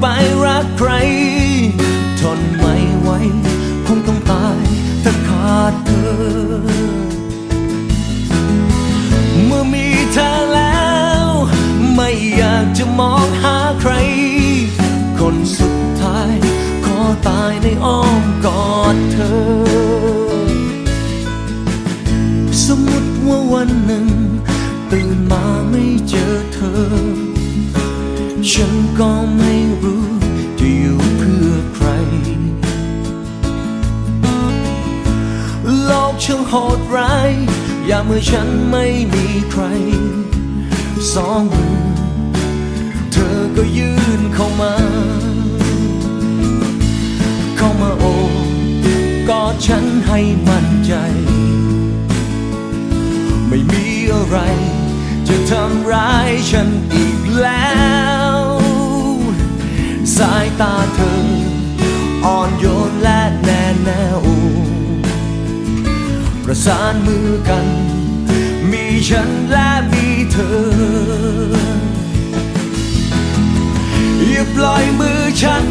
ไปรักใคร ทนไม่ไหวคงต้องตายถ้าขาดเธอ เมื่อมีเธอแล้ว ไม่อยากจะมองหาใคร คนสุดท้าย ขอตายในอ้อม ฉันก็ไม่รู้จะอยู่เพื่อใคร โลกช่างโหดร้ายอย่าเมื่อฉันไม่มีใคร สองมือ เธอก็ยื่นเข้ามา เข้ามาโอบกอดฉันให้มั่นใจ ไม่มีอะไรจะทำร้ายฉันอีกแล้ว สายตาเธอ อ่อนโยนและแน่แน่วประสานมือกัน มีฉันและมีเธอ อย่าปล่อยมือฉัน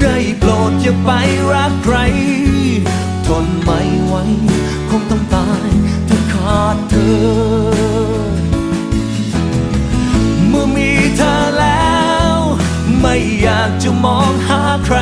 ได้โปรดอย่าไปรักใคร ทนไม่ไหวคงต้องตายถ้าขาดเธอ อยากจะมองหาใคร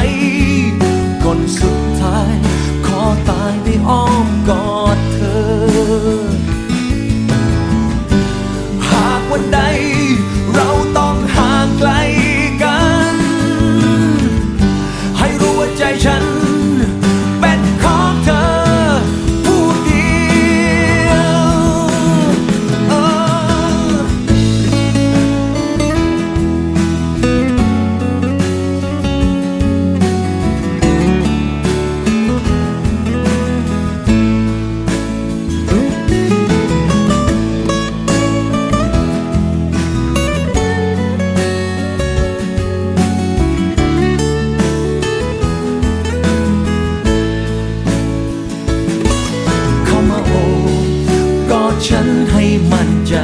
ฉันให้มั่นใจ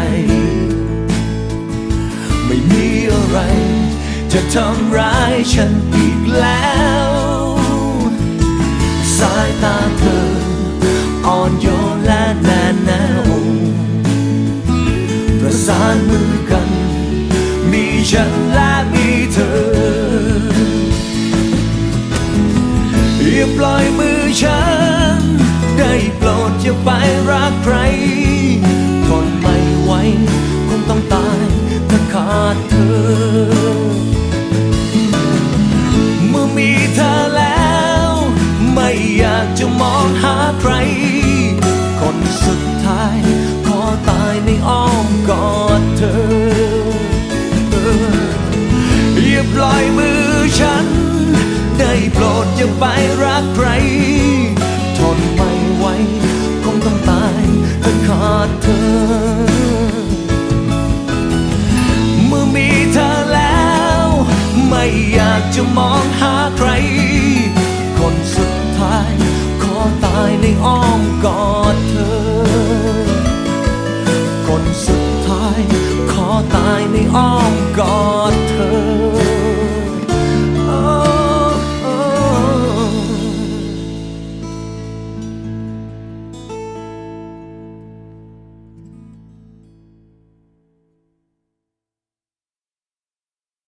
ไม่มีอะไร จะทำร้ายฉันอีกแล้ว สายตาเธอ อ่อนโยนและแน่แน่วประสานมือกัน มีฉันและมีเธออย่าปล่อยมือฉัน ได้โปรดอย่าไปรักใคร ดเธอ เมื่อมีเธอแล้ว ไม่อยากจะมองหาใคร คนสุดท้าย ขอตายในอ้อมกอดเธอ คนสุดท้าย ขอตายในอ้อม